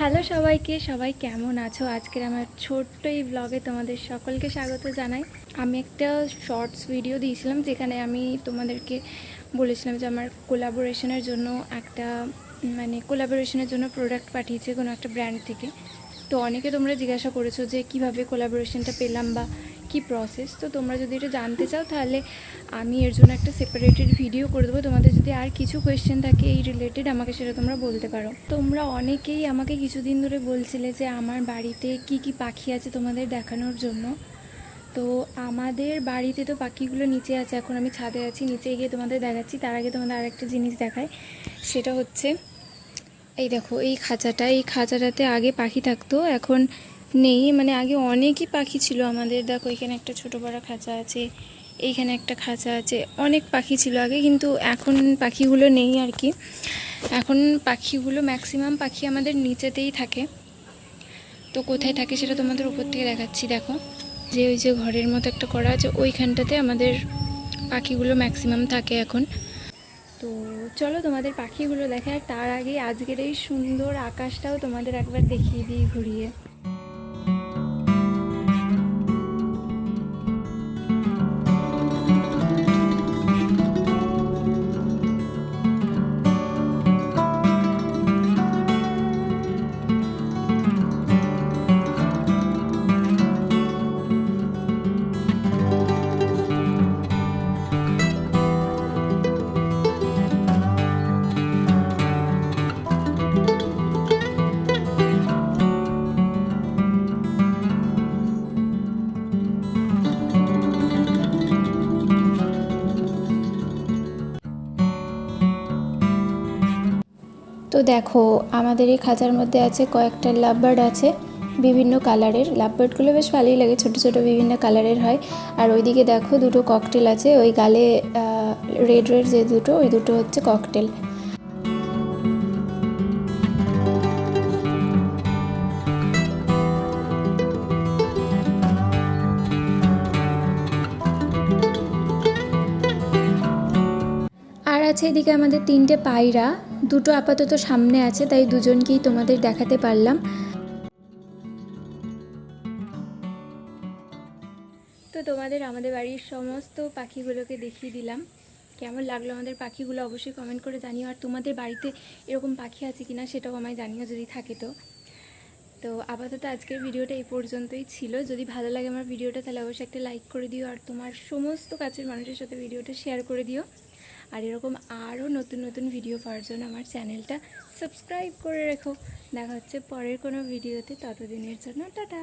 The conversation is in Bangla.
হ্যালো সবাইকে, সবাই কেমন আছো? আজকের আমার ছোট্ট এই ব্লগে তোমাদের সকলকে স্বাগত জানাই। আমি একটা শর্টস ভিডিও দিয়েছিলাম, যেখানে আমি তোমাদেরকে বলেছিলাম যে আমার কোলাবোরেশনের জন্য একটা মানে কোলাবোরেশনের জন্য প্রোডাক্ট পাঠিয়েছে কোনো একটা ব্র্যান্ড থেকে। তো অনেকে তোমরা জিজ্ঞাসা করেছ যে কীভাবে কোলাবোরেশনটা পেলাম বা কি প্রসেস তো তোমরা যদি এটা জানতে চাও, তাহলে আমি এর জন্য একটা সেপারেটেড ভিডিও করে দেবো। তোমাদের যদি আর কিছু কোয়েশ্চেন থাকে এই রিলেটেড আমাকে সেটা তোমরা বলতে পারো। তোমরা অনেকেই আমাকে কিছুদিন ধরে বলছিলে যে আমার বাড়িতে কি কি পাখি আছে তোমাদের দেখানোর জন্য। তো আমাদের বাড়িতে তো পাখিগুলো নিচে আছে। এখন আমি ছাদে আছি, নিচে গিয়ে তোমাদের দেখাচ্ছি। তার আগে তোমাদের আরেকটা জিনিস দেখায় সেটা হচ্ছে, এই দেখো, এই খাঁচাটা, এই খাঁচাটাতে আগে পাখি থাকতো। এখন নেই মানে আগে অনেকই পাখি ছিল আমাদের। দেখো, এখানে একটা ছোটো বড় খাঁচা আছে, এইখানে একটা খাঁচা আছে, অনেক পাখি ছিল আগে, কিন্তু এখন পাখিগুলো নেই আর কি। এখন পাখিগুলো ম্যাক্সিমাম পাখি আমাদের নিচেতেই থাকে। তো কোথায় থাকে সেটা তোমাদের উপর থেকে দেখাচ্ছি, দেখো। যে ওই যে ঘরের মতো একটা করা আছে, ওইখানটাতে আমাদের পাখিগুলো ম্যাক্সিমাম থাকে এখন। তো চলো তোমাদের পাখিগুলো দেখে আর তার আগে আজকের এই সুন্দর আকাশটাও তোমাদের একবার দেখিয়ে দিই ঘুরিয়ে। তো দেখো, আমাদের এই খাঁচার মধ্যে আছে কয়েকটা লাভবার্ড আছে, বিভিন্ন কালারের। লাভবার্ডগুলো বেশ ভালোই লাগে, ছোট ছোট বিভিন্ন কালারের হয়। আর ওইদিকে দেখো দুটো ককটেল আছে, ওই গালে রেড রেড যে দুটো, ওই দুটো হচ্ছে ককটেল আছে এদিকে আমাদের তিনটে পায়রা, দুটো আপাতত সামনে আছে, তাই দুজনকেই তোমাদের দেখাতে পারলাম। তো তোমাদের আমাদের বাড়ির সমস্ত পাখিগুলোকে দেখিয়ে দিলাম। কেমন লাগল আমাদের পাখিগুলো অবশ্যই কমেন্ট করে জানিও। আর তোমাদের বাড়িতে এরকম পাখি আছে কিনা সেটাও আমায় জানিও যদি থাকে তো। তো আপাতত আজকের ভিডিওটা এই পর্যন্তই ছিল। যদি ভালো লাগে আমার ভিডিওটা তাহলে অবশ্যই একটা লাইক করে দিও। আর তোমার সমস্ত কাছের মানুষের সাথে ভিডিওটা শেয়ার করে দিও। আর এরকম আরও নতুন নতুন ভিডিও পাওয়ার জন্য আমার চ্যানেলটা সাবস্ক্রাইব করে রেখো। দেখা হচ্ছে পরের কোনো ভিডিওতে ততদিনের জন্য টাটা!